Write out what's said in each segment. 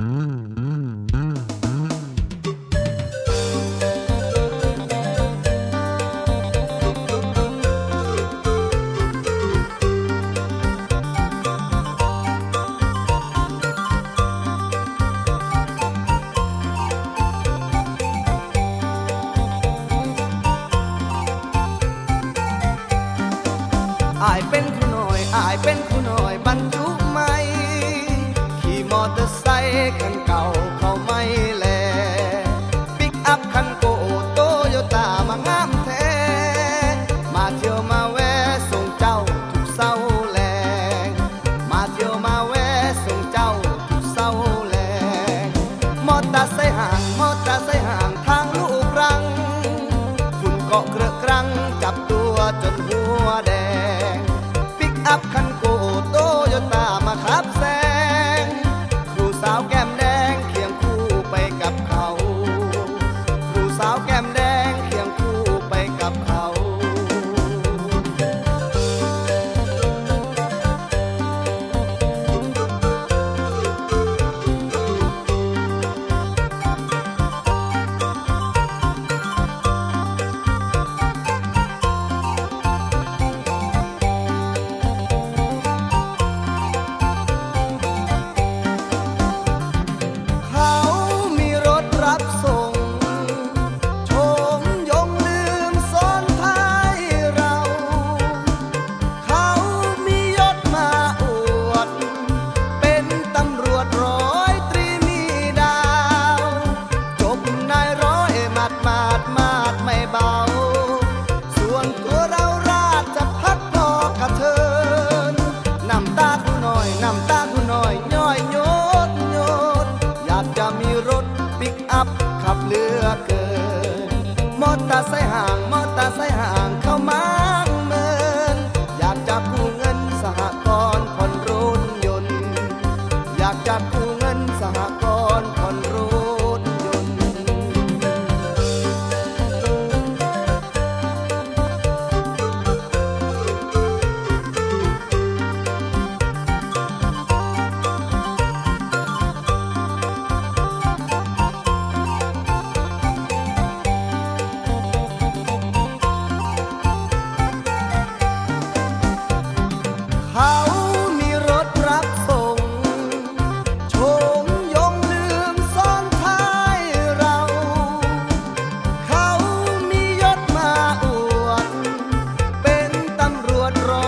อายเป็นครูน้อยอายเป็นครูน้อยบรรจุไม่ขี่มอเตอร์ไซ คันเก่าเขาไม่แล ปิกอัพคันโกโตโยต้ามางามแท้ มาเที่ยวมาแวะส่งเจ้าทุกเศร้าแลง มาเที่ยวมาแวะส่งเจ้าทุกเศร้าแลง มอเตอร์ไซค์ห่าง มอเตอร์ไซค์ห่างทางลูกรัง ฝุ่นเกาะเครือครังจับตัวจนหัวแดง มีรถปิกอัพขับเรือเกิน มอเตอร์ไซค์ห่าง มอเตอร์ไซค์ห่างเข้ามา ร้อน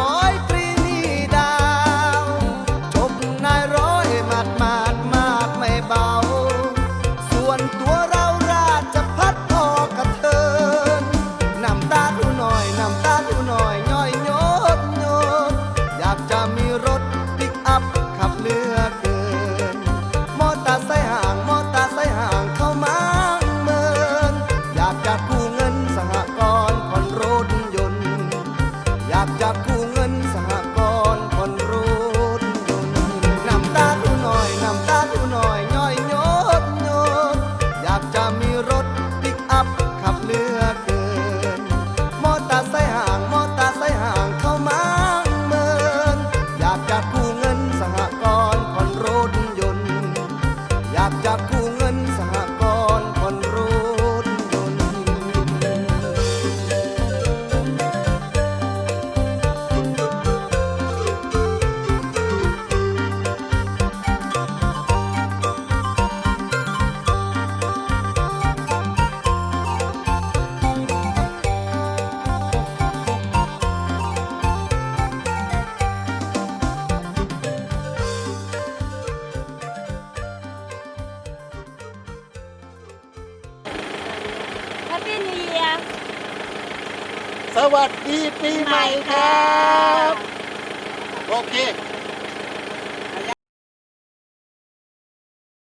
สวัสดีปีใหม่ครับ โอเค